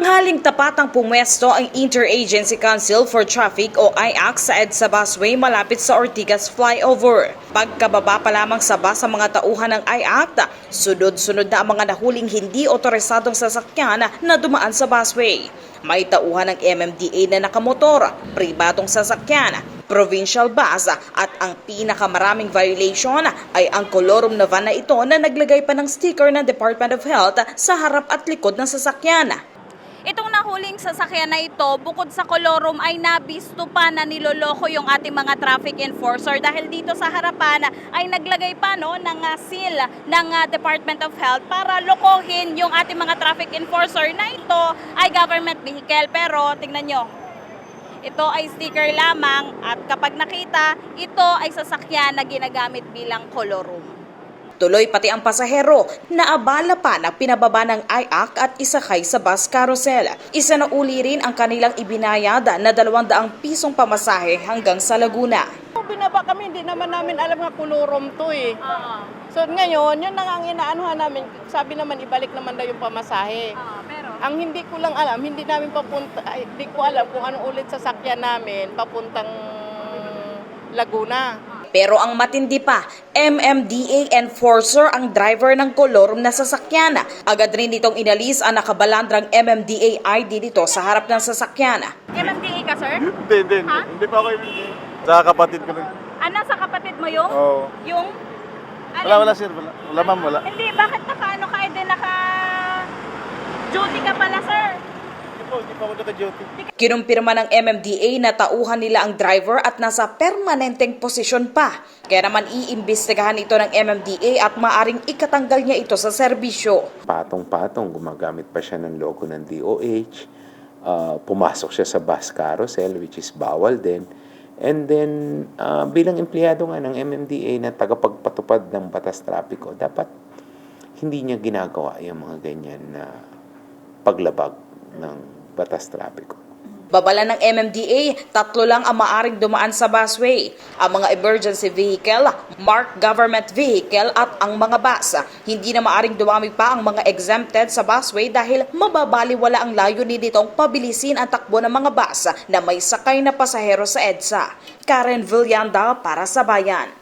Tanghaling tapatang pumwesto ang Interagency Council for Traffic o IAC sa EDSA Busway malapit sa Ortigas Flyover. Pagkababa pa lamang sa bus sa mga tauhan ng IAC, sunod-sunod na ang mga nahuling hindi otorisadong sasakyan na dumaan sa busway. May tauhan ng MMDA na nakamotor, pribadong sasakyan, provincial bus at ang pinakamaraming violation ay ang kolorum na van na ito na naglagay pa ng sticker ng Department of Health sa harap at likod ng sasakyan. Itong nahuling sasakyan na ito, bukod sa kolorum ay nabisto pa na niloloko yung ating mga traffic enforcer dahil dito sa harapan ay naglagay pa no, ng uh, seal ng uh, Department of Health para lokohin yung ating mga traffic enforcer na ito ay government vehicle. Pero tingnan nyo, ito ay sticker lamang at kapag nakita, ito ay sasakyan na ginagamit bilang kolorum. Tuloy pati ang pasahero na abala pa na pinababa ng IAC at isakay sa bus carousel. Isa na uli rin ang kanilang ibinayad na 200 pisong pamasahe hanggang sa Laguna. Kung binaba kami, hindi naman namin alam nga kulurom to eh. So ngayon, yun na nga ang inaanuhan namin. Sabi naman, ibalik naman daw yung pamasahe. pero Ang hindi ko lang alam, hindi namin papunta, ay, hindi ko alam kung ano ulit sasakyan namin papuntang Laguna. Pero ang matindi pa, MMDA enforcer ang driver ng kolorum na sasakyan. Agad rin itong inalis ang nakabalandrang MMDA ID dito sa harap ng sasakyan. MMDA ka, sir? Hindi, hindi. Ha? Hindi pa ako hindi. Sa kapatid ko lang. Ano sa kapatid mo yung? Oo. Yung? Ano? Wala, wala sir. Wala, wala ma'am, wala. Hindi, bakit naka ano ka din naka duty ka pala, sir? Kinumpirma ng MMDA na tauhan nila ang driver at nasa permanenteng posisyon pa. Kaya naman iimbestigahan ito ng MMDA at maaring ikatanggal niya ito sa serbisyo. patong-patong, gumagamit pa siya ng logo ng DOH, uh, pumasok siya sa bus carousel, which is bawal din. And then, uh, bilang empleyado nga ng MMDA na tagapagpatupad ng batas trapiko, dapat hindi niya ginagawa yung mga ganyan na paglabag ng batas trapiko. Babala ng MMDA, tatlo lang ang maaring dumaan sa busway. Ang mga emergency vehicle, marked government vehicle at ang mga bus. Hindi na maaring dumami pa ang mga exempted sa busway dahil mababaliwala ang layunin nitong pabilisin ang takbo ng mga bus na may sakay na pasahero sa EDSA. Karen Villanda para sa Bayan.